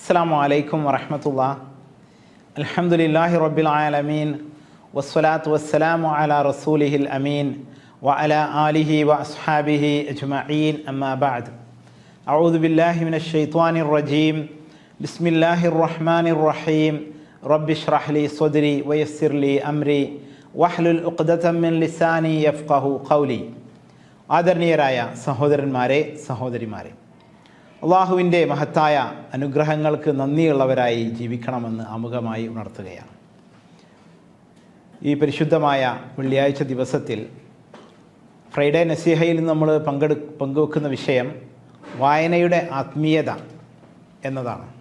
അസ്സാം വലൈക്കും വറഹമത്തുള്ള അലഹമുല്ലാഹി റബ്ബിൽ ആലമീൻ വസ്സലാത്തു വസ്സലാമു അല റസൂലിഹിൽ അമീൻ വ അല ആലിഹി വ അസ്ഹാബിഹി അജ്മഈൻ അമ്മാ ബഅദ് أعوذ بالله من الشيطان الرجيم بسم الله الرحمن الرحيم رب اشرح لي صدري ويسر لي أمري واحلل عقدة من لساني يفقه قولي ആദരണീയരായ സഹോദരന്മാരെ സഹോദരിമാരെ അള്ളാഹുവിന്റെ മഹത്തായ അനുഗ്രഹങ്ങൾക്ക് നന്ദിയുള്ളവരായി ജീവിക്കണമെന്ന് അമുഖമായി ഉണർത്തുകയാണ്. ഈ പരിശുദ്ധമായ വെള്ളിയാഴ്ച ദിവസത്തിൽ ഫ്രൈഡേ നസീഹയിൽ നമ്മൾ പങ്കെടു പങ്കുവെക്കുന്ന വിഷയം വായനയുടെ ആത്മീയത എന്നതാണ്.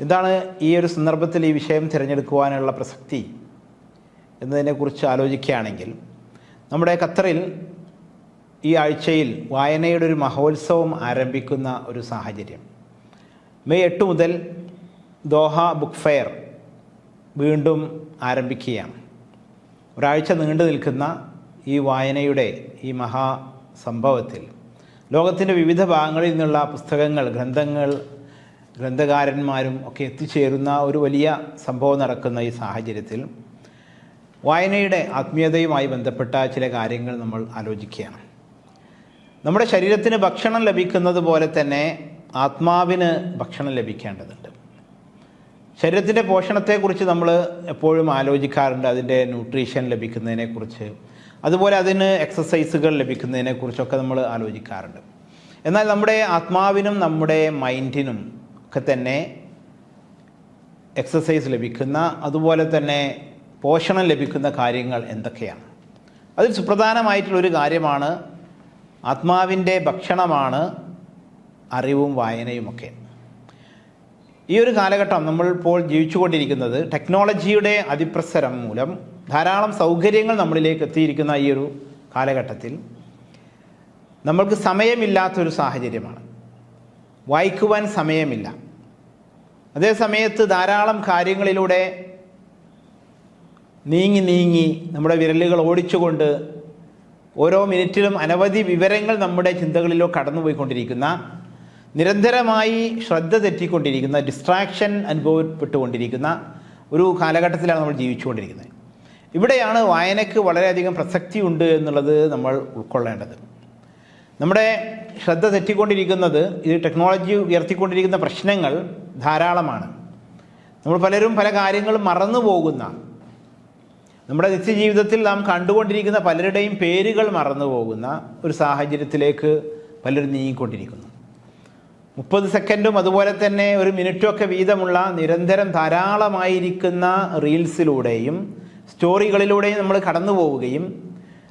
എന്താണ് ഈ ഒരു സന്ദർഭത്തിൽ ഈ വിഷയം തിരഞ്ഞെടുക്കുവാനുള്ള പ്രസക്തി എന്നതിനെക്കുറിച്ച് ആലോചിക്കുകയാണെങ്കിൽ നമ്മുടെ ഖത്തറിൽ ഈ ആഴ്ചയിൽ വായനയുടെ ഒരു മഹോത്സവം ആരംഭിക്കുന്ന ഒരു സാഹചര്യം. മെയ് എട്ട് മുതൽ ദോഹ ബുക്ക് ഫെയർ വീണ്ടും ആരംഭിക്കുകയാണ്. ഒരാഴ്ച നീണ്ടു നിൽക്കുന്ന ഈ വായനയുടെ ഈ മഹാ സംഭവത്തിൽ ലോകത്തിന്റെ വിവിധ ഭാഗങ്ങളിൽ നിന്നുള്ള പുസ്തകങ്ങൾ ഗ്രന്ഥങ്ങൾ ഗ്രന്ഥകാരന്മാരും ഒക്കെ എത്തിച്ചേരുന്ന ഒരു വലിയ സംഭവം നടക്കുന്ന ഈ സാഹചര്യത്തിൽ വായനയുടെ ആത്മീയതയുമായി ബന്ധപ്പെട്ട ചില കാര്യങ്ങൾ നമ്മൾ ആലോചിക്കുകയാണ്. നമ്മുടെ ശരീരത്തിന് ഭക്ഷണം ലഭിക്കുന്നത് പോലെ തന്നെ ആത്മാവിന് ഭക്ഷണം ലഭിക്കേണ്ടതുണ്ട്. ശരീരത്തിന്റെ പോഷണത്തെക്കുറിച്ച് നമ്മൾ എപ്പോഴും ആലോചിക്കാറുണ്ട്. അതിന്റെ ന്യൂട്രീഷൻ ലഭിക്കുന്നതിനെക്കുറിച്ച്. അതുപോലെ അതിന് എക്സസൈസുകൾ ലഭിക്കുന്നതിനെക്കുറിച്ചൊക്കെ നമ്മൾ ആലോചിക്കാറുണ്ട്. എന്നാൽ നമ്മുടെ ആത്മാവിനും നമ്മുടെ മൈൻഡിനും ഒക്കെ തന്നെ എക്സസൈസ് ലഭിക്കുന്ന അതുപോലെ തന്നെ പോഷണം ലഭിക്കുന്ന കാര്യങ്ങൾ എന്തൊക്കെയാണ്? അതിൽ സുപ്രധാനമായിട്ടുള്ളൊരു കാര്യമാണ് ആത്മാവിന്റെ ഭക്ഷണമാണ് അറിവും വായനയുമൊക്കെ. ഈ ഒരു കാലഘട്ടം നമ്മൾ ഇപ്പോൾ ജീവിച്ചുകൊണ്ടിരിക്കുന്നത് ടെക്നോളജിയുടെ അതിപ്രസരം മൂലം ധാരാളം സൗകര്യങ്ങൾ നമ്മളിലേക്ക് എത്തിയിരിക്കുന്ന ഈ ഒരു കാലഘട്ടത്തിൽ നമ്മൾക്ക് സമയമില്ലാത്തൊരു സാഹചര്യമാണ്. വായിക്കുവാൻ സമയമില്ല. അതേ സമയത്ത് ധാരാളം കാര്യങ്ങളിലൂടെ നീങ്ങി നീങ്ങി നമ്മുടെ വിരലുകൾ ഓടിച്ചുകൊണ്ട് ഓരോ മിനിറ്റിലും അനവധി വിവരങ്ങൾ നമ്മുടെ ചിന്തകളിലോ കടന്നുപോയിക്കൊണ്ടിരിക്കുന്ന നിരന്തരമായി ശ്രദ്ധ തെറ്റിക്കൊണ്ടിരിക്കുന്ന ഡിസ്ട്രാക്ഷൻ അനുഭവപ്പെട്ടുകൊണ്ടിരിക്കുന്ന ഒരു കാലഘട്ടത്തിലാണ് നമ്മൾ ജീവിച്ചുകൊണ്ടിരിക്കുന്നത്. ഇവിടെയാണ് വായനയ്ക്ക് വളരെയധികം പ്രസക്തി ഉണ്ട് എന്നുള്ളത് നമ്മൾ ഉൾക്കൊള്ളേണ്ടത്. നമ്മുടെ ശ്രദ്ധ തെറ്റിക്കൊണ്ടിരിക്കുന്നത് ഇത് ടെക്നോളജി ഉയർത്തിക്കൊണ്ടിരിക്കുന്ന പ്രശ്നങ്ങൾ ധാരാളമാണ്. നമ്മൾ പലരും പല കാര്യങ്ങളും മറന്നു പോകുന്ന നമ്മുടെ നിത്യജീവിതത്തിൽ നാം കണ്ടുകൊണ്ടിരിക്കുന്ന പലരുടെയും പേരുകൾ മറന്നു പോകുന്ന ഒരു സാഹചര്യത്തിലേക്ക് പലരും നീങ്ങിക്കൊണ്ടിരിക്കുന്നു. മുപ്പത് സെക്കൻഡും അതുപോലെ തന്നെ ഒരു മിനിറ്റും ഒക്കെ വീതമുള്ള നിരന്തരം ധാരാളമായിരിക്കുന്ന റീൽസിലൂടെയും സ്റ്റോറികളിലൂടെയും നമ്മൾ കടന്നു പോവുകയും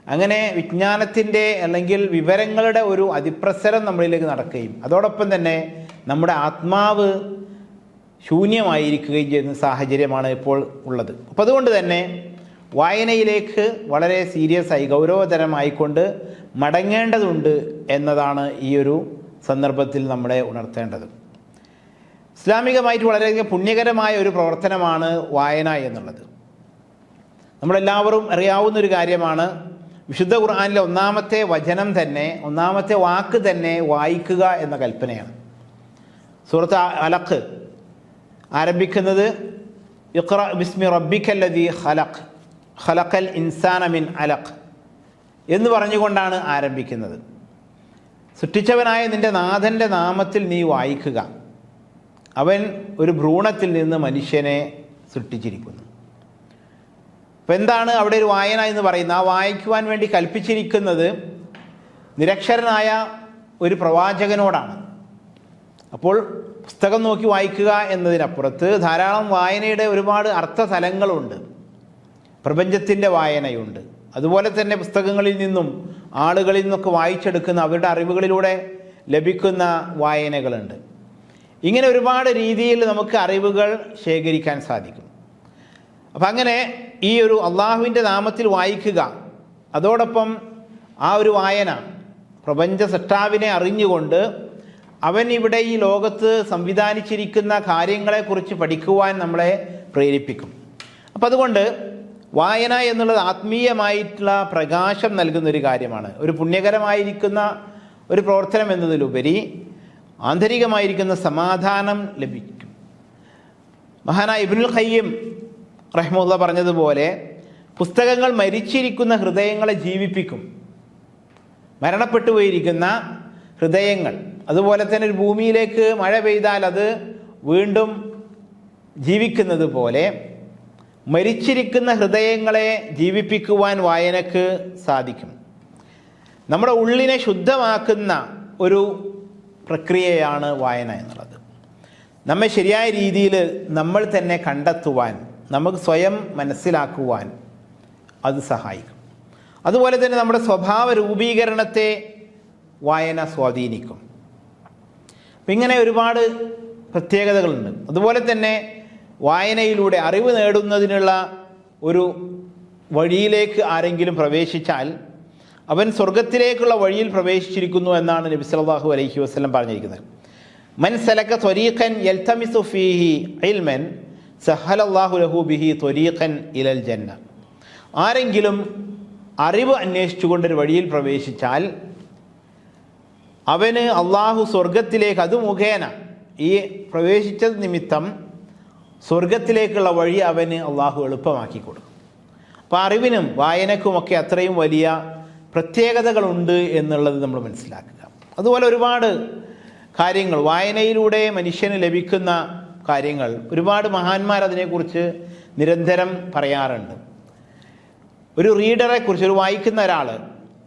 അങ്ങനെ വിജ്ഞാനത്തിന്റെ അല്ലെങ്കിൽ വിവരങ്ങളുടെ ഒരു അതിപ്രസരം നമ്മളിലേക്ക് നടക്കുകയും അതോടൊപ്പം തന്നെ നമ്മുടെ ആത്മാവ് ശൂന്യമായിരിക്കുകയും ചെയ്യുന്ന സാഹചര്യമാണ് ഇപ്പോൾ ഉള്ളത്. അപ്പോൾ അതുകൊണ്ട് തന്നെ വായനയിലേക്ക് വളരെ സീരിയസ് ആയി ഗൗരവതരമായിക്കൊണ്ട് മടങ്ങേണ്ടതുണ്ട് എന്നതാണ് ഈ ഒരു സന്ദർഭത്തിൽ നമ്മളെ ഉണർത്തേണ്ടത്. ഇസ്ലാമികമായിട്ട് വളരെയധികം പുണ്യകരമായ ഒരു പ്രവർത്തനമാണ് വായന എന്നുള്ളത്. നമ്മളെല്ലാവരും അറിയാവുന്ന ഒരു കാര്യമാണ് വിശുദ്ധ ഖുർആാനിലെ ഒന്നാമത്തെ വചനം തന്നെ ഒന്നാമത്തെ വാക്ക് തന്നെ വായിക്കുക എന്ന കൽപ്പനയാണ്. സുഹൃത്ത് അലഖ് ആരംഭിക്കുന്നത് ഇഖ്റ ബിസ്മി റബ്ബിക്കല്ലതി ഖലഖ്. ഖലഖൽ ഇൻസാന മിൻ അലഖ് എന്ന് പറഞ്ഞുകൊണ്ടാണ് ആരംഭിക്കുന്നത്. സൃഷ്ടിച്ചവനായ നിന്റെ നാഥന്റെ നാമത്തിൽ നീ വായിക്കുക. അവൻ ഒരു ഭ്രൂണത്തിൽ നിന്ന് മനുഷ്യനെ സൃഷ്ടിച്ചിരിക്കുന്നു. അപ്പം എന്താണ് അവിടെ ഒരു വായന എന്ന് പറയുന്നത്? ആ വായിക്കുവാൻ വേണ്ടി കൽപ്പിച്ചിരിക്കുന്നത് നിരക്ഷരനായ ഒരു പ്രവാചകനോടാണ്. അപ്പോൾ പുസ്തകം നോക്കി വായിക്കുക എന്നതിനപ്പുറത്ത് ധാരാളം വായനയുടെ ഒരുപാട് അർത്ഥതലങ്ങളുണ്ട് പ്രപഞ്ചത്തിന്റെ വായനയുണ്ട്. അതുപോലെ തന്നെ പുസ്തകങ്ങളിൽ നിന്നും ആളുകളിൽ നിന്നൊക്കെ വായിച്ചെടുക്കുന്ന അവരുടെ അറിവുകളിലൂടെ ലഭിക്കുന്ന വായനകളുണ്ട്. ഇങ്ങനെ ഒരുപാട് രീതിയിൽ നമുക്ക് അറിവുകൾ ശേഖരിക്കാൻ സാധിക്കും. അപ്പം അങ്ങനെ ഈ ഒരു അള്ളാഹുവിന്റെ നാമത്തിൽ വായിക്കുക അതോടൊപ്പം ആ ഒരു വായന പ്രപഞ്ച സൃഷ്ടാവിനെ അറിഞ്ഞുകൊണ്ട് അവൻ ഇവിടെ ഈ ലോകത്ത് സംവിധാനിച്ചിരിക്കുന്ന കാര്യങ്ങളെക്കുറിച്ച് പഠിക്കുവാൻ നമ്മളെ പ്രേരിപ്പിക്കും. അപ്പം അതുകൊണ്ട് വായന എന്നുള്ളത് ആത്മീയമായിട്ടുള്ള പ്രകാശം നൽകുന്ന ഒരു കാര്യമാണ്. ഒരു പുണ്യകരമായിരിക്കുന്ന ഒരു പ്രവർത്തനം എന്നതിലുപരി ആന്തരികമായിരിക്കുന്ന സമാധാനം ലഭിക്കും. മഹാനായ ഇബിനുൽ ഖയ്യം റഹ്മുല്ല പറഞ്ഞതുപോലെ പുസ്തകങ്ങൾ മരിച്ചിരിക്കുന്ന ഹൃദയങ്ങളെ ജീവിപ്പിക്കും. മരണപ്പെട്ടു പോയിരിക്കുന്ന ഹൃദയങ്ങൾ. അതുപോലെ തന്നെ ഒരു ഭൂമിയിലേക്ക് മഴ പെയ്താൽ അത് വീണ്ടും ജീവിക്കുന്നത് പോലെ മരിച്ചിരിക്കുന്ന ഹൃദയങ്ങളെ ജീവിപ്പിക്കുവാൻ വായനക്ക് സാധിക്കും. നമ്മുടെ ഉള്ളിനെ ശുദ്ധമാക്കുന്ന ഒരു പ്രക്രിയയാണ് വായന എന്നുള്ളത്. നമ്മെ ശരിയായ രീതിയിൽ നമ്മൾ തന്നെ കണ്ടെത്തുവാൻ നമുക്ക് സ്വയം മനസ്സിലാക്കുവാൻ അത് സഹായിക്കും. അതുപോലെ തന്നെ നമ്മുടെ സ്വഭാവ രൂപീകരണത്തെ വായന സ്വാധീനിക്കും. ഇങ്ങനെ ഒരുപാട് പ്രത്യേകതകളുണ്ട്. അതുപോലെ തന്നെ വായനയിലൂടെ അറിവ് നേടുന്നതിനുള്ള ഒരു വഴിയിലേക്ക് ആരെങ്കിലും പ്രവേശിച്ചാൽ അവൻ സ്വർഗത്തിലേക്കുള്ള വഴിയിൽ പ്രവേശിച്ചിരിക്കുന്നു എന്നാണ് നബി സല്ലല്ലാഹു അലൈഹി വസ്ലം പറഞ്ഞിരിക്കുന്നത്. മൻ സലക്ക ത്വരീഖൻ യൽതമിസു ഫീഹി ഇൽമൻ സഹലല്ലാഹു ലഹു ബിഹി ത്വരീഖൻ ഇലൽ ജന്ന. ആരെങ്കിലും അറിവ് അന്വേഷിച്ചുകൊണ്ടൊരു വഴിയിൽ പ്രവേശിച്ചാൽ അവന് അള്ളാഹു സ്വർഗത്തിലേക്ക് അത് മുഖേന ഈ പ്രവേശിച്ചത് നിമിത്തം സ്വർഗത്തിലേക്കുള്ള വഴി അവന് അള്ളാഹു എളുപ്പമാക്കി കൊടുക്കും. അപ്പോൾ അറിവിനും വായനക്കുമൊക്കെ അത്രയും വലിയ പ്രത്യേകതകളുണ്ട് എന്നുള്ളത് നമ്മൾ മനസ്സിലാക്കുക. അതുപോലെ ഒരുപാട് കാര്യങ്ങൾ വായനയിലൂടെ മനുഷ്യന് ലഭിക്കുന്ന കാര്യങ്ങൾ ഒരുപാട് മഹാന്മാർ അതിനെക്കുറിച്ച് നിരന്തരം പറയാറുണ്ട്. ഒരു റീഡറെ കുറിച്ച് ഒരു വായിക്കുന്ന ഒരാൾ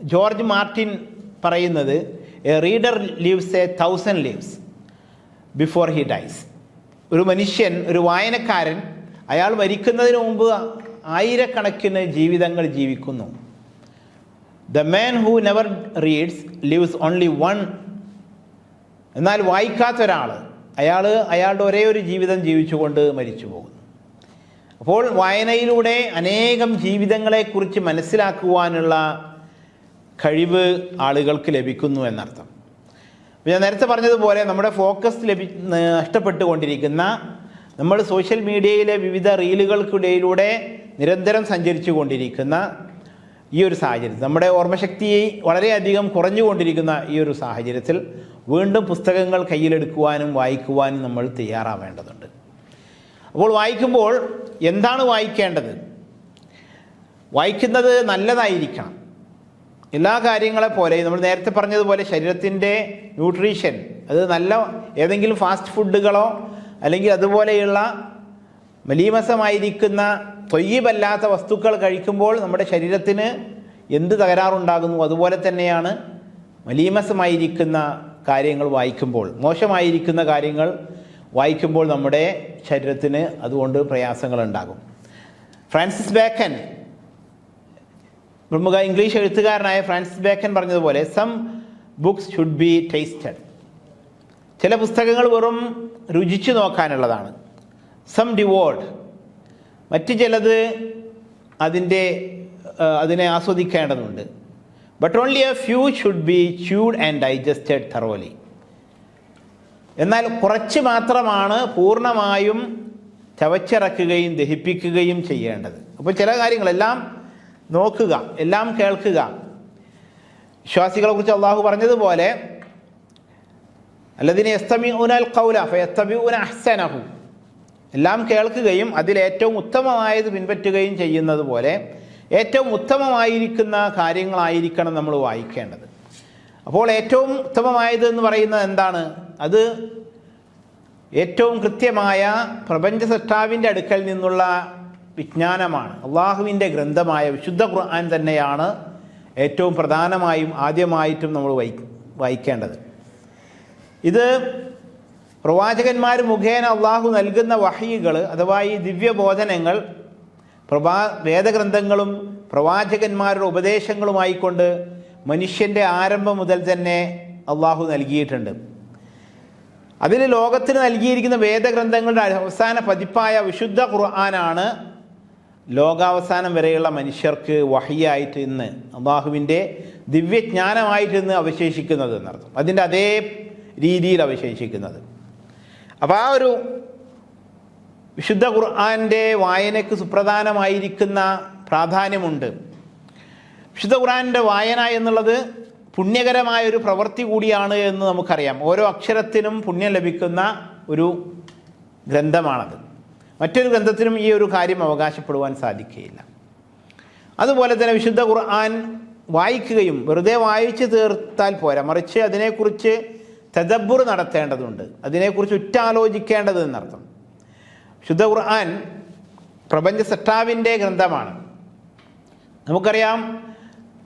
ജോർജ് മാർട്ടിൻ പറയുന്നത് a reader lives a thousand lives before he dies ഒരു മനുഷ്യൻ ഒരു വായനക്കാരൻ അയാൾ മരിക്കുന്നതിന് മുമ്പ് ആയിരക്കണക്കിന് ജീവിതങ്ങൾ ജീവിക്കുന്നു. The man who never reads lives only one എന്നാൽ വായിക്കാത്ത ഒരാൾ അയാൾ അയാളുടെ ഒരേ ഒരു ജീവിതം ജീവിച്ചുകൊണ്ട് മരിച്ചു പോകുന്നു. അപ്പോൾ വായനയിലൂടെ അനേകം ജീവിതങ്ങളെക്കുറിച്ച് മനസ്സിലാക്കുവാനുള്ള കഴിവ് ആളുകൾക്ക് ലഭിക്കുന്നു എന്നർത്ഥം. ഞാൻ നേരത്തെ പറഞ്ഞതുപോലെ നമ്മുടെ ഫോക്കസ് ലഭി നഷ്ടപ്പെട്ടുകൊണ്ടിരിക്കുന്ന നമ്മൾ സോഷ്യൽ മീഡിയയിലെ വിവിധ റീലുകൾക്കിടയിലൂടെ നിരന്തരം സഞ്ചരിച്ചു കൊണ്ടിരിക്കുന്ന ഈ ഒരു സാഹചര്യത്തിൽ നമ്മുടെ ഓർമ്മശക്തി വളരെയധികം കുറഞ്ഞുകൊണ്ടിരിക്കുന്ന ഈ ഒരു സാഹചര്യത്തിൽ വീണ്ടും പുസ്തകങ്ങൾ കയ്യിലെടുക്കുവാനും വായിക്കുവാനും നമ്മൾ തയ്യാറാവേണ്ടതുണ്ട്. അപ്പോൾ വായിക്കുമ്പോൾ എന്താണ് വായിക്കേണ്ടത്? വായിക്കുന്നത് നല്ലതായിരിക്കണം. എല്ലാ കാര്യങ്ങളെ പോലെ നമ്മൾ നേരത്തെ പറഞ്ഞതുപോലെ ശരീരത്തിന്റെ ന്യൂട്രീഷൻ അത് നല്ല ഏതെങ്കിലും ഫാസ്റ്റ് ഫുഡുകളോ അല്ലെങ്കിൽ അതുപോലെയുള്ള മലീമസമായിരിക്കുന്ന തൊയ്യബല്ലാത്ത വസ്തുക്കൾ കഴിക്കുമ്പോൾ നമ്മുടെ ശരീരത്തിന് എന്ത് തകരാറുണ്ടാകുന്നു? അതുപോലെ തന്നെയാണ് മലീമസമായിരിക്കുന്ന കാര്യങ്ങൾ വായിക്കുമ്പോൾ മോശമായിരിക്കുന്ന കാര്യങ്ങൾ വായിക്കുമ്പോൾ നമ്മുടെ ശരീരത്തിന് അതുകൊണ്ട് പ്രയാസങ്ങൾ ഉണ്ടാകും ഫ്രാൻസിസ് ബേക്കൻ പ്രമുഖ ഇംഗ്ലീഷ് എഴുത്തുകാരനായ ഫ്രാൻസിസ് ബേക്കൻ പറഞ്ഞതുപോലെ some books should be tasted ചില പുസ്തകങ്ങൾ വെറും രുചിച്ചു നോക്കാനുള്ളതാണ്. സം ഡിവോർഡ് മറ്റ് ചിലത് അതിന്റെ അതിനെ ആസ്വദിക്കേണ്ടതുണ്ട്. But only a few should be chewed and digested thoroughly എന്നാൽ കുറച്ച് മാത്രമാണ് പൂർണമായും ചവച്ചിറക്കുകയും ദഹിപ്പിക്കുകയും ചെയ്യേണ്ടത്. അപ്പോൾ ചില കാര്യങ്ങളെല്ലാം നോക്കുക എല്ലാം കേൾക്കുക. വിശ്വാസികളെ കുറിച്ച് അള്ളാഹു പറഞ്ഞതുപോലെ അല്ലതിന് എസ്തമി എസ്തമിഊനൽ കൗല ഫയസ്തമിഊന അഹ്സനഹു. എല്ലാം കേൾക്കുകയും അതിലേറ്റവും ഉത്തമമായത് പിൻപറ്റുകയും ചെയ്യുന്നത് പോലെ ഏറ്റവും ഉത്തമമായിരിക്കുന്ന കാര്യങ്ങളായിരിക്കണം നമ്മൾ വായിക്കേണ്ടത്. അപ്പോൾ ഏറ്റവും ഉത്തമമായത് എന്ന് പറയുന്നത് എന്താണ്? അത് ഏറ്റവും കൃത്യമായ പ്രപഞ്ച സൃഷ്ടാവിന്റെ അടുക്കൽ നിന്നുള്ള വിജ്ഞാനമാണ്. അള്ളാഹുവിന്റെ ഗ്രന്ഥമായ വിശുദ്ധ ഖുർആൻ തന്നെയാണ് ഏറ്റവും പ്രധാനമായും ആദ്യമായിട്ടും നമ്മൾ വായി വായിക്കേണ്ടത്. ഇത് പ്രവാചകന്മാർ മുഖേന അള്ളാഹു നൽകുന്ന വഹികൾ അഥവാ ഈ ദിവ്യബോധനങ്ങൾ പ്രഭാ വേദഗ്രന്ഥങ്ങളും പ്രവാചകന്മാരുടെ ഉപദേശങ്ങളുമായിക്കൊണ്ട് മനുഷ്യന്റെ ആരംഭം മുതൽ തന്നെ അള്ളാഹു നൽകിയിട്ടുണ്ട്. അതിൽ ലോകത്തിന് നൽകിയിരിക്കുന്ന വേദഗ്രന്ഥങ്ങളുടെ അവസാന പതിപ്പായ വിശുദ്ധ ഖുർആനാണ് ലോകാവസാനം വരെയുള്ള മനുഷ്യർക്ക് വഹിയായിട്ട് ഇന്ന് അള്ളാഹുവിന്റെ ദിവ്യജ്ഞാനമായിട്ട് ഇന്ന് അവശേഷിക്കുന്നത് എന്നർത്ഥം. അതിന്റെ അതേ രീതിയിൽ അവശേഷിക്കുന്നത്. അപ്പോൾ ആ ഒരു വിശുദ്ധ ഖുർആാന്റെ വായനയ്ക്ക് സുപ്രധാനമായിരിക്കുന്ന പ്രാധാന്യമുണ്ട്. വിശുദ്ധ ഖുർആാന്റെ വായന എന്നുള്ളത് പുണ്യകരമായ ഒരു പ്രവൃത്തി കൂടിയാണ് എന്ന് നമുക്കറിയാം. ഓരോ അക്ഷരത്തിനും പുണ്യം ലഭിക്കുന്ന ഒരു ഗ്രന്ഥമാണത്. മറ്റൊരു ഗ്രന്ഥത്തിനും ഈ ഒരു കാര്യം അവകാശപ്പെടുവാൻ സാധിക്കുകയില്ല. അതുപോലെ തന്നെ വിശുദ്ധ ഖുർആൻ വായിക്കുകയും വെറുതെ വായിച്ചു തീർത്താൽ പോരാ. മറിച്ച് അതിനെക്കുറിച്ച് തദബ്ബുർ നടത്തേണ്ടതുണ്ട്. അതിനെക്കുറിച്ച് ഉറ്റാലോചിക്കേണ്ടത് എന്നർത്ഥം. ശുദ്ധ ഖുർആൻ പ്രപഞ്ച സട്ടാവിന്റെ ഗ്രന്ഥമാണ്. നമുക്കറിയാം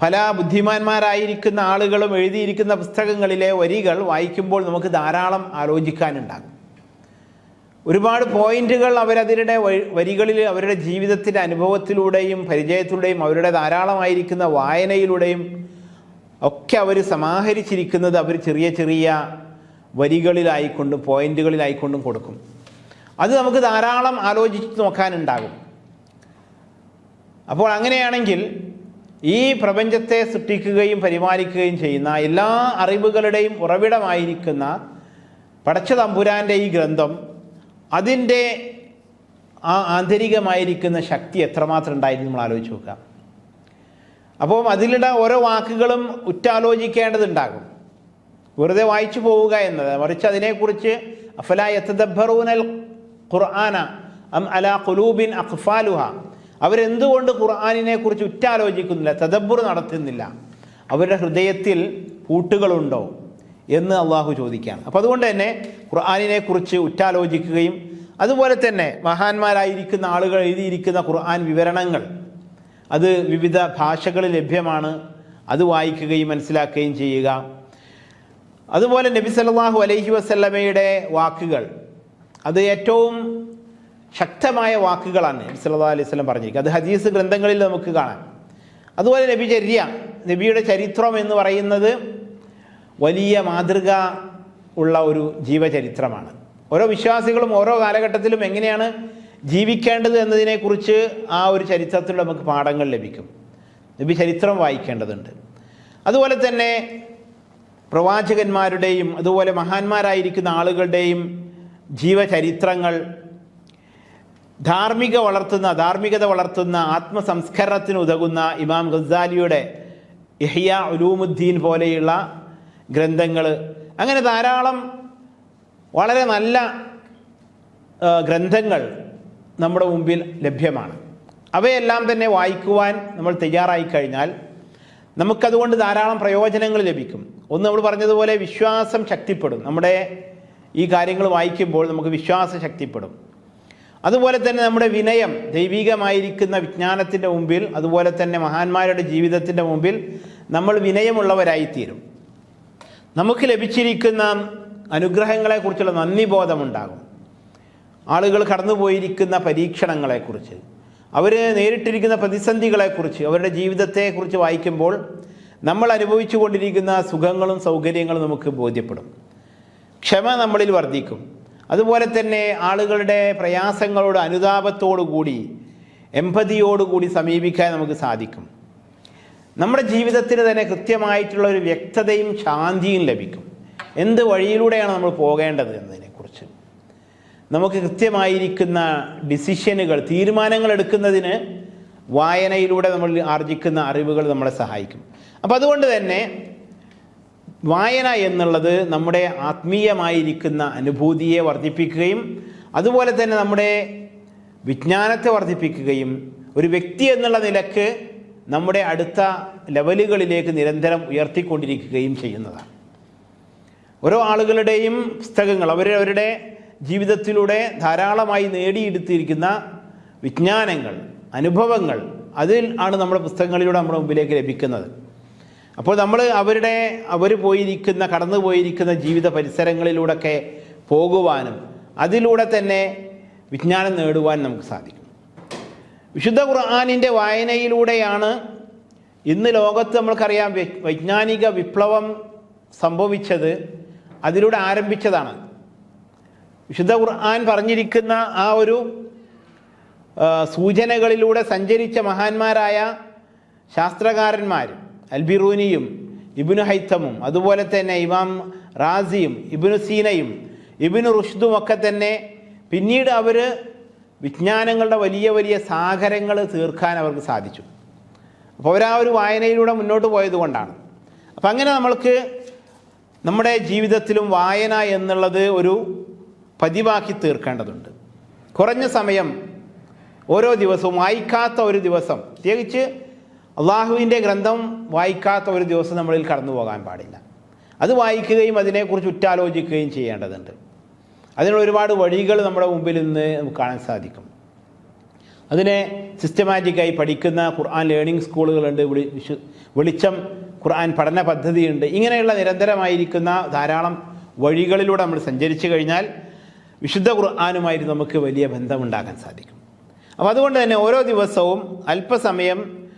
പല ബുദ്ധിമാന്മാരായിരിക്കുന്ന ആളുകളും എഴുതിയിരിക്കുന്ന പുസ്തകങ്ങളിലെ വരികൾ വായിക്കുമ്പോൾ നമുക്ക് ധാരാളം ആലോചിക്കാനുണ്ടാകും. ഒരുപാട് പോയിന്റുകൾ അവരതിരുടെ വരികളിൽ അവരുടെ ജീവിതത്തിന്റെ അനുഭവത്തിലൂടെയും പരിചയത്തിലൂടെയും അവരുടെ ധാരാളമായിരിക്കുന്ന വായനയിലൂടെയും ഒക്കെ അവർ സമാഹരിച്ചിരിക്കുന്നത് അവർ ചെറിയ ചെറിയ വരികളിലായിക്കൊണ്ടും പോയിന്റുകളിലായിക്കൊണ്ടും കൊടുക്കും. അത് നമുക്ക് ധാരാളം ആലോചിച്ച് നോക്കാനുണ്ടാകും. അപ്പോൾ അങ്ങനെയാണെങ്കിൽ ഈ പ്രപഞ്ചത്തെ സൃഷ്ടിക്കുകയും പരിപാലിക്കുകയും ചെയ്യുന്ന എല്ലാ അറിവുകളുടെയും ഉറവിടമായിരിക്കുന്ന പടച്ച തമ്പുരാന്റെ ഈ ഗ്രന്ഥം അതിന്റെ ആ ആന്തരികമായിരിക്കുന്ന ശക്തി എത്രമാത്രം ഉണ്ടായിരുന്നു നമ്മൾ ആലോചിച്ച് നോക്കുക. അപ്പോൾ അതിലിടെ ഓരോ വാക്കുകളും ഉറ്റാലോചിക്കേണ്ടതുണ്ടാകും. വെറുതെ വായിച്ചു പോവുക എന്നത് മറിച്ച് അതിനെക്കുറിച്ച് അഫല യത്തദബ്ബറൂനൽ ഖുർആന അം അല ഖുലൂബിൻ അഖ്ഫാലുഹ അവരെന്തുകൊണ്ട് ഖുർആാനിനെ കുറിച്ച് ഉറ്റാലോചിക്കുന്നില്ല തദബ്ബുർ നടത്തുന്നില്ല? അവരുടെ ഹൃദയത്തിൽ പൂട്ടുകളുണ്ടോ എന്ന് അള്ളാഹു ചോദിക്കുകയാണ്. അപ്പോൾ അതുകൊണ്ട് തന്നെ ഖുർആനിനെ കുറിച്ച് ഉറ്റാലോചിക്കുകയും അതുപോലെ തന്നെ മഹാന്മാരായിരിക്കുന്ന ആളുകൾ എഴുതിയിരിക്കുന്ന ഖുർആൻ വിവരണങ്ങൾ അത് വിവിധ ഭാഷകളിൽ ലഭ്യമാണ്. അത് വായിക്കുകയും മനസ്സിലാക്കുകയും ചെയ്യുക. അതുപോലെ നബി സല്ലല്ലാഹു അലൈഹി വസല്ലമയുടെ വാക്കുകൾ അത് ഏറ്റവും ശക്തമായ വാക്കുകളാണ് നബി സല്ലാ അലൈഹി സ്വലം പറഞ്ഞിരിക്കുക അത് ഹദീസ് ഗ്രന്ഥങ്ങളിൽ നമുക്ക് കാണാം. അതുപോലെ നബി ചര്യ നബിയുടെ ചരിത്രം എന്ന് പറയുന്നത് വലിയ മാതൃക ഉള്ള ഒരു ജീവചരിത്രമാണ്. ഓരോ വിശ്വാസികളും ഓരോ കാലഘട്ടത്തിലും എങ്ങനെയാണ് ജീവിക്കേണ്ടത് എന്നതിനെക്കുറിച്ച് ആ ഒരു ചരിത്രത്തിൽ നമുക്ക് പാഠങ്ങൾ ലഭിക്കും. നബി ചരിത്രം വായിക്കേണ്ടതുണ്ട്. അതുപോലെ തന്നെ പ്രവാചകന്മാരുടെയും അതുപോലെ മഹാന്മാരായിരിക്കുന്ന ആളുകളുടെയും ജീവചരിത്രങ്ങൾ ധാർമ്മിക വളർത്തുന്ന ധാർമ്മികത വളർത്തുന്ന ആത്മസംസ്കരണത്തിന് ഉതകുന്ന ഇമാം ഗസാലിയുടെ ഇഹിയ ഉലൂമുദ്ദീൻ പോലെയുള്ള ഗ്രന്ഥങ്ങൾ. അങ്ങനെ ധാരാളം വളരെ നല്ല ഗ്രന്ഥങ്ങൾ നമ്മുടെ മുമ്പിൽ ലഭ്യമാണ്. അവയെല്ലാം തന്നെ വായിക്കുവാൻ നമ്മൾ തയ്യാറായി കഴിഞ്ഞാൽ നമുക്കതുകൊണ്ട് ധാരാളം പ്രയോജനങ്ങൾ ലഭിക്കും. ഒന്ന് നമ്മൾ പറഞ്ഞതുപോലെ വിശ്വാസം ശക്തിപ്പെടും. നമ്മുടെ ഈ കാര്യങ്ങൾ വായിക്കുമ്പോൾ നമുക്ക് വിശ്വാസം ശക്തിപ്പെടും. അതുപോലെ തന്നെ നമ്മുടെ വിനയം ദൈവികമായിരിക്കുന്ന വിജ്ഞാനത്തിന്റെ മുമ്പിൽ അതുപോലെ തന്നെ മഹാന്മാരുടെ ജീവിതത്തിന്റെ മുമ്പിൽ നമ്മൾ വിനയമുള്ളവരായിത്തീരും. നമുക്ക് ലഭിച്ചിരിക്കുന്ന അനുഗ്രഹങ്ങളെക്കുറിച്ചുള്ള നന്ദി നന്ദിബോധമുണ്ടാകും. ആളുകൾ കടന്നുപോയിരിക്കുന്ന പരീക്ഷണങ്ങളെക്കുറിച്ച് അവർ നേരിട്ടിരിക്കുന്ന പ്രതിസന്ധികളെക്കുറിച്ച് അവരുടെ ജീവിതത്തെക്കുറിച്ച് വായിക്കുമ്പോൾ നമ്മൾ അനുഭവിച്ചു കൊണ്ടിരിക്കുന്ന സുഖങ്ങളും സൗകര്യങ്ങളും നമുക്ക് ബോധ്യപ്പെടും. ക്ഷമ നമ്മളിൽ വർദ്ധിക്കും. അതുപോലെ തന്നെ ആളുകളുടെ പ്രയാസങ്ങളോട് അനുതാപത്തോടു കൂടി എമ്പതിയോടുകൂടി സമീപിക്കാൻ നമുക്ക് സാധിക്കും. നമ്മുടെ ജീവിതത്തിന് തന്നെ കൃത്യമായിട്ടുള്ള ഒരു വ്യക്തതയും ശാന്തിയും ലഭിക്കും. എന്ത് വഴിയിലൂടെയാണ് നമ്മൾ പോകേണ്ടത് എന്നതിനെക്കുറിച്ച്? നമുക്ക് കൃത്യമായിരിക്കുന്ന ഡിസിഷനുകൾ തീരുമാനങ്ങൾ എടുക്കുന്നതിന് വായനയിലൂടെ നമ്മൾ ആർജിക്കുന്ന അറിവുകൾ നമ്മളെ സഹായിക്കും. അപ്പം അതുകൊണ്ട് തന്നെ വായന എന്നുള്ളത് നമ്മുടെ ആത്മീയമായിരിക്കുന്ന അനുഭൂതിയെ വർദ്ധിപ്പിക്കുകയും അതുപോലെ തന്നെ നമ്മുടെ വിജ്ഞാനത്തെ വർദ്ധിപ്പിക്കുകയും ഒരു വ്യക്തി എന്നുള്ള നിലയ്ക്ക് നമ്മുടെ അടുത്ത ലെവലുകളിലേക്ക് നിരന്തരം ഉയർത്തിക്കൊണ്ടിരിക്കുകയും ചെയ്യുന്നതാണ്. ഓരോ ആളുകളുടെയും പുസ്തകങ്ങൾ അവരവരുടെ ജീവിതത്തിലൂടെ ധാരാളമായി നേടിയെടുത്തിരിക്കുന്ന വിജ്ഞാനങ്ങൾ അനുഭവങ്ങൾ അതിൽ ആണ് നമ്മുടെ പുസ്തകങ്ങളിലൂടെ നമ്മുടെ മുമ്പിലേക്ക് ലഭിക്കുന്നത്. അപ്പോൾ നമ്മൾ അവരുടെ അവർ പോയിരിക്കുന്ന കടന്നു പോയിരിക്കുന്ന ജീവിത പരിസരങ്ങളിലൂടെയൊക്കെ പോകുവാനും അതിലൂടെ തന്നെ വിജ്ഞാനം നേടുവാൻ നമുക്ക് സാധിക്കും. വിശുദ്ധ ഖുർആാനിന്റെ വായനയിലൂടെയാണ് ഇന്ന് ലോകത്ത് നമ്മൾക്കറിയാം വൈജ്ഞാനിക വിപ്ലവം സംഭവിച്ചത് അതിലൂടെ ആരംഭിച്ചതാണ്. വിശുദ്ധ ഖുർആൻ പറഞ്ഞിരിക്കുന്ന ആ ഒരു സൂചനകളിലൂടെ സഞ്ചരിച്ച മഹാന്മാരായ ശാസ്ത്രകാരന്മാർ അൽബിറൂനിയും ഇബിനു ഹൈത്തമും അതുപോലെ തന്നെ ഇമാം റാസിയും ഇബിനു സീനയും ഇബിനു റുഷ്ദും ഒക്കെ തന്നെ പിന്നീട് അവർ വിജ്ഞാനങ്ങളുടെ വലിയ വലിയ സാഗരങ്ങൾ തീർക്കാൻ അവർക്ക് സാധിച്ചു. അപ്പോൾ അവർ ആ ഒരു വായനയിലൂടെ മുന്നോട്ട് പോയതുകൊണ്ടാണ് അപ്പം അങ്ങനെ നമ്മൾക്ക് നമ്മുടെ ജീവിതത്തിലും വായന എന്നുള്ളത് ഒരു പതിവാക്കി തീർക്കേണ്ടതുണ്ട്. കുറഞ്ഞ സമയം ഓരോ ദിവസവും വായിക്കാത്ത ഒരു ദിവസം പ്രത്യേകിച്ച് അള്ളാഹുവിന്റെ ഗ്രന്ഥം വായിക്കാത്ത ഒരു ദിവസം നമ്മളിൽ കടന്നു പോകാൻ പാടില്ല. അത് വായിക്കുകയും അതിനെക്കുറിച്ച് ഉറ്റാലോചിക്കുകയും ചെയ്യേണ്ടതുണ്ട്. അതിനുള്ള ഒരുപാട് വഴികൾ നമ്മുടെ മുമ്പിൽ നിന്ന് നമുക്ക് കാണാൻ സാധിക്കും. അതിനെ സിസ്റ്റമാറ്റിക്കായി പഠിക്കുന്ന ഖുർആൻ ലേണിംഗ് സ്കൂളുകളുണ്ട് വെളിച്ചം ഖുർആൻ പഠന പദ്ധതിയുണ്ട്. ഇങ്ങനെയുള്ള നിരന്തരമായിരിക്കുന്ന ധാരാളം വഴികളിലൂടെ നമ്മൾ സഞ്ചരിച്ചു കഴിഞ്ഞാൽ വിശുദ്ധ ഖുർആാനുമായിട്ട് നമുക്ക് വലിയ ബന്ധമുണ്ടാക്കാൻ സാധിക്കും. അപ്പോൾ അതുകൊണ്ട് തന്നെ ഓരോ ദിവസവും അല്പസമയം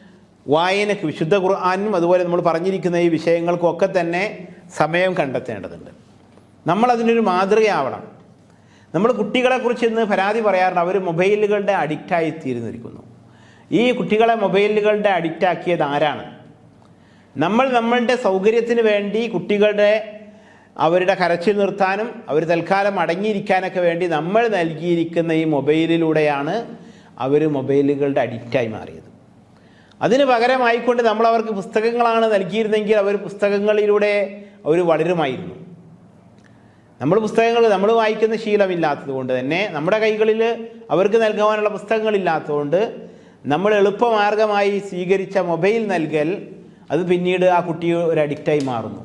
വായനയ്ക്ക് വിശുദ്ധ ഖുർആാനും അതുപോലെ നമ്മൾ പറഞ്ഞിരിക്കുന്ന ഈ വിഷയങ്ങൾക്കൊക്കെ തന്നെ സമയം കണ്ടെത്തേണ്ടതുണ്ട്. നമ്മളതിനൊരു മാതൃകയാവണം. നമ്മൾ കുട്ടികളെക്കുറിച്ച് ഇന്ന് പരാതി പറയാറുണ്ട്. അവർ മൊബൈലുകളുടെ അഡിക്റ്റായി തീർന്നിരിക്കുന്നു ഈ കുട്ടികളെ മൊബൈലുകളുടെ അഡിക്റ്റാക്കിയത് ആരാണ്? നമ്മൾ നമ്മളുടെ സൗകര്യത്തിന് വേണ്ടി കുട്ടികളുടെ അവരുടെ കരച്ചിൽ നിർത്താനും അവർ തൽക്കാലം അടങ്ങിയിരിക്കാനൊക്കെ വേണ്ടി നമ്മൾ നൽകിയിരിക്കുന്ന ഈ മൊബൈലിലൂടെയാണ് അവർ മൊബൈലുകളുടെ അഡിക്റ്റായി മാറിയത്. അതിന് പകരമായിക്കൊണ്ട് നമ്മൾ അവർക്ക് പുസ്തകങ്ങളാണ് നൽകിയിരുന്നെങ്കിൽ അവർ പുസ്തകങ്ങളിലൂടെ അവർ വളരുമായിരുന്നു. നമ്മൾ പുസ്തകങ്ങൾ നമ്മൾ വായിക്കുന്ന ശീലമില്ലാത്തത് കൊണ്ട് തന്നെ നമ്മുടെ കൈകളിൽ അവർക്ക് നൽകുവാനുള്ള പുസ്തകങ്ങളില്ലാത്തതുകൊണ്ട് നമ്മൾ എളുപ്പമാർഗമായി സ്വീകരിച്ച മൊബൈൽ നൽകൽ അത് പിന്നീട് ആ കുട്ടി ഒരു അഡിക്റ്റായി മാറുന്നു.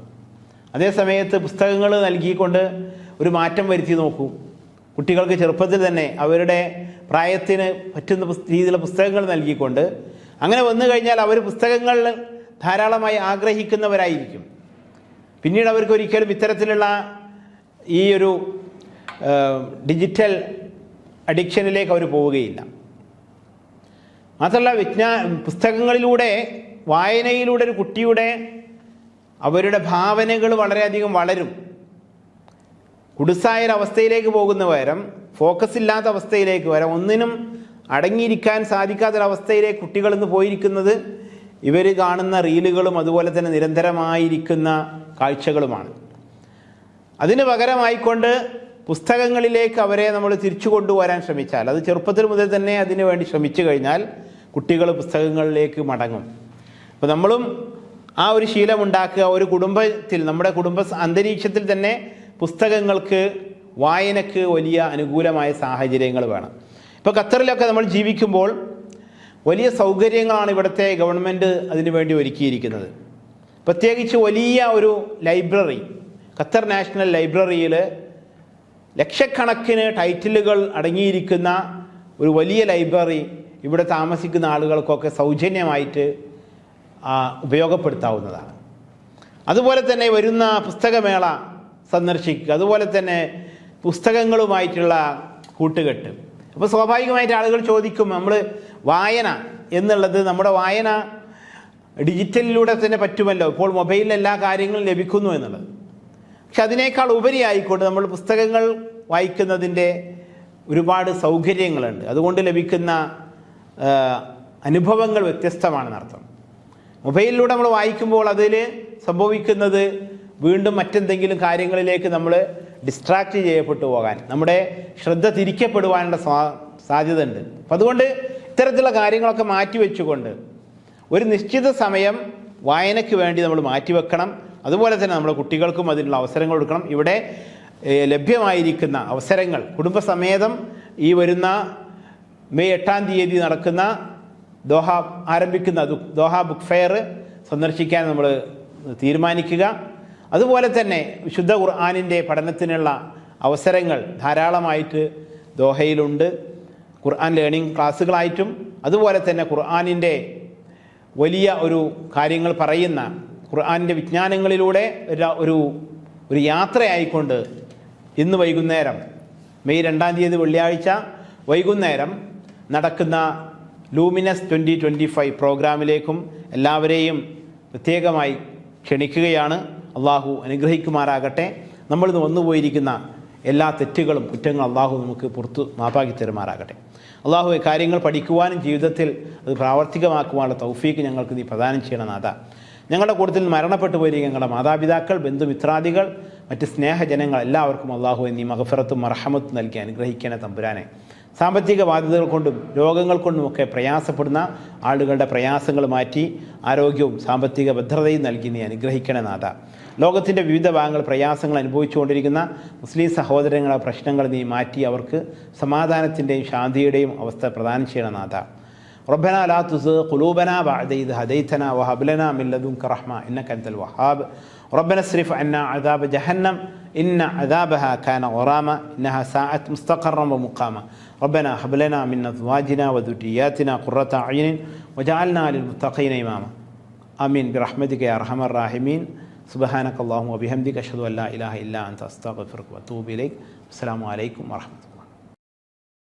അതേ സമയത്ത് പുസ്തകങ്ങൾ നൽകിക്കൊണ്ട് ഒരു മാറ്റം വരുത്തി നോക്കൂ. കുട്ടികൾക്ക് ചെറുപ്പത്തിൽ തന്നെ അവരുടെ പ്രായത്തിന് പറ്റുന്ന രീതിയിലുള്ള പുസ്തകങ്ങൾ നൽകിക്കൊണ്ട് അങ്ങനെ വന്നു കഴിഞ്ഞാൽ അവർ പുസ്തകങ്ങൾ ധാരാളമായി ആഗ്രഹിക്കുന്നവരായിരിക്കും. പിന്നീട് അവർക്ക് ഒരിക്കലും ഇത്തരത്തിലുള്ള ഈ ഒരു ഡിജിറ്റൽ അഡിക്ഷനിലേക്ക് അവർ പോവുകയില്ല. മാത്രമല്ല വിജ്ഞാ പുസ്തകങ്ങളിലൂടെ വായനയിലൂടെ ഒരു കുട്ടിയുടെ അവരുടെ ഭാവനകൾ വളരെയധികം വളരും. കുടുസായ അവസ്ഥയിലേക്ക് പോകുന്ന പകരം ഫോക്കസ് ഇല്ലാത്ത അവസ്ഥയിലേക്ക് വരാം. ഒന്നിനും അടങ്ങിയിരിക്കാൻ സാധിക്കാത്തൊരവസ്ഥയിലേക്ക് കുട്ടികൾ ഇന്ന് പോയിരിക്കുന്നത് ഇവർ കാണുന്ന റീലുകളും അതുപോലെ തന്നെ നിരന്തരമായിരിക്കുന്ന കാഴ്ചകളുമാണ്. അതിന് പകരമായിക്കൊണ്ട് പുസ്തകങ്ങളിലേക്ക് അവരെ നമ്മൾ തിരിച്ചു കൊണ്ടുവരാൻ ശ്രമിച്ചാൽ അത് ചെറുപ്പത്തിൽ മുതൽ തന്നെ അതിനു വേണ്ടി ശ്രമിച്ചു കഴിഞ്ഞാൽ കുട്ടികൾ പുസ്തകങ്ങളിലേക്ക് മടങ്ങും. അപ്പോൾ നമ്മളും ആ ഒരു ശീലമുണ്ടാക്കുക ഒരു കുടുംബത്തിൽ നമ്മുടെ കുടുംബ അന്തരീക്ഷത്തിൽ തന്നെ പുസ്തകങ്ങൾക്ക് വായനക്ക് വലിയ അനുകൂലമായ സാഹചര്യങ്ങൾ വേണം. ഇപ്പോൾ ഖത്തറിലൊക്കെ നമ്മൾ ജീവിക്കുമ്പോൾ വലിയ സൗകര്യങ്ങളാണ് ഇവിടുത്തെ ഗവൺമെന്റ് അതിനുവേണ്ടി ഒരുക്കിയിരിക്കുന്നത്. പ്രത്യേകിച്ച് വലിയ ഒരു ലൈബ്രറി ഖത്തർ നാഷണൽ ലൈബ്രറിയിൽ ലക്ഷക്കണക്കിന് ടൈറ്റിലുകൾ അടങ്ങിയിരിക്കുന്ന ഒരു വലിയ ലൈബ്രറി ഇവിടെ താമസിക്കുന്ന ആളുകൾക്കൊക്കെ സൗജന്യമായിട്ട് ഉപയോഗപ്പെടുത്താവുന്നതാണ്. അതുപോലെ തന്നെ വരുന്ന പുസ്തകമേള സന്ദർശിക്കുക അതുപോലെ തന്നെ പുസ്തകങ്ങളുമായിട്ടുള്ള കൂട്ടുകെട്ട്. അപ്പോൾ സ്വാഭാവികമായിട്ട് ആളുകൾ ചോദിക്കും നമ്മൾ വായന എന്നുള്ളത് നമ്മുടെ വായന ഡിജിറ്റലിലൂടെ തന്നെ പറ്റുമല്ലോ? ഇപ്പോൾ മൊബൈലിൽ എല്ലാ കാര്യങ്ങളും ലഭിക്കുന്നു എന്നുള്ളത്. പക്ഷെ അതിനേക്കാൾ ഉപരിയായിക്കൊണ്ട് നമ്മൾ പുസ്തകങ്ങൾ വായിക്കുന്നതിന്റെ ഒരുപാട് സൗകര്യങ്ങളുണ്ട്. അതുകൊണ്ട് ലഭിക്കുന്ന അനുഭവങ്ങൾ വ്യത്യസ്തമാണെന്നർത്ഥം മൊബൈലിലൂടെ നമ്മൾ വായിക്കുമ്പോൾ അതിൽ സംഭവിക്കുന്നത് വീണ്ടും മറ്റെന്തെങ്കിലും കാര്യങ്ങളിലേക്ക് നമ്മൾ ഡിസ്ട്രാക്റ്റ് ചെയ്യപ്പെട്ടു പോകാൻ നമ്മുടെ ശ്രദ്ധ തിരിക്കപ്പെടുവാനുള്ള സാധ്യത ഉണ്ട് അപ്പം അതുകൊണ്ട് ഇത്തരത്തിലുള്ള കാര്യങ്ങളൊക്കെ മാറ്റി വെച്ചുകൊണ്ട് ഒരു നിശ്ചിത സമയം വായനയ്ക്ക് വേണ്ടി നമ്മൾ മാറ്റിവെക്കണം. അതുപോലെ തന്നെ നമ്മുടെ കുട്ടികൾക്കും അതിനുള്ള അവസരങ്ങൾ കൊടുക്കണം. ഇവിടെ ലഭ്യമായിരിക്കുന്ന അവസരങ്ങൾ. കുടുംബസമേതം ഈ വരുന്ന മെയ് എട്ടാം തീയതി നടക്കുന്ന ദോഹ ആരംഭിക്കുന്ന ദോഹ ബുക്ക് ഫെയർ സന്ദർശിക്കാൻ നമ്മൾ തീരുമാനിക്കുക. അതുപോലെ തന്നെ വിശുദ്ധ ഖുർആാനിന്റെ പഠനത്തിനുള്ള അവസരങ്ങൾ ധാരാളമായിട്ട് ദോഹയിലുണ്ട്. ഖുർആൻ ലേണിംഗ് ക്ലാസ്സുകളായിട്ടും അതുപോലെ തന്നെ ഖുർആാനിന്റെ വലിയ ഒരു കാര്യങ്ങൾ പറയുന്ന ഖുർആാനിന്റെ വിജ്ഞാനങ്ങളിലൂടെ ഒരു- ഒരു യാത്രയായിക്കൊണ്ട് ഇന്ന് വൈകുന്നേരം മെയ് രണ്ടാം തീയതി വെള്ളിയാഴ്ച വൈകുന്നേരം നടക്കുന്ന ലൂമിനസ് ട്വന്റി ട്വന്റി ഫൈവ് പ്രോഗ്രാമിലേക്കും എല്ലാവരെയും പ്രത്യേകമായി ക്ഷണിക്കുകയാണ്. അള്ളാഹു അനുഗ്രഹിക്കുമാറാകട്ടെ. നമ്മളിന്ന് വന്നുപോയിരിക്കുന്ന എല്ലാ തെറ്റുകളും കുറ്റങ്ങളും അള്ളാഹു നമുക്ക് പുറത്തു മാപ്പാക്കി തരുമാറാകട്ടെ. അള്ളാഹു കാര്യങ്ങൾ പഠിക്കുവാനും ജീവിതത്തിൽ അത് പ്രാവർത്തികമാക്കുവാനുള്ള തൗഫീക്ക് ഞങ്ങൾക്ക് നീ പ്രദാനം ചെയ്യണം നാഥ. ഞങ്ങളുടെ കൂട്ടത്തിൽ മരണപ്പെട്ടു പോയിരിക്കും ഞങ്ങളുടെ മാതാപിതാക്കൾ ബന്ധുമിത്രാദികൾ മറ്റ് സ്നേഹജനങ്ങൾ എല്ലാവർക്കും അള്ളാഹു എന്നീ മഹഫറത്തും മർഹമത്തും നൽകി അനുഗ്രഹിക്കണേ തമ്പുരാനെ. സാമ്പത്തിക ബാധ്യതകൾ കൊണ്ടും രോഗങ്ങൾ കൊണ്ടുമൊക്കെ പ്രയാസപ്പെടുന്ന ആളുകളുടെ പ്രയാസങ്ങൾ മാറ്റി ആരോഗ്യവും സാമ്പത്തിക ഭദ്രതയും നൽകി നീ അനുഗ്രഹിക്കണേ നാഥ. ലോകത്തിന്റെ വിവിധ ഭാഗങ്ങൾ പ്രയാസങ്ങൾ അനുഭവിച്ചുകൊണ്ടിരിക്കുന്ന മുസ്ലിം സഹോദരങ്ങളുടെ പ്രശ്നങ്ങൾ നീ മാറ്റി അവർക്ക് സമാധാനത്തിന്റെയും ശാന്തിയുടെയും അവസ്ഥ പ്രദാനം ചെയ്യണ നാഥ. ربنا لا تزغ قلوبنا بعد إذ هديتنا وهب لنا من لدنك رحمة إنك أنت الوهاب. ربنا اصرف عنا عذاب جهنم إن عذابها كان غراما إنها ساعة مستقرا ومقاما. ربنا هب لنا من أزواجنا وذرياتنا قرة أعين وجعلنا للمتقين إماما. آمين. برحمتك يا أرحم الراحمين. سبحانك اللهم وبحمدك أشهد أن لا إله إلا أنت أستغفرك وأتوب إليك. السلام عليكم ورحمة الله.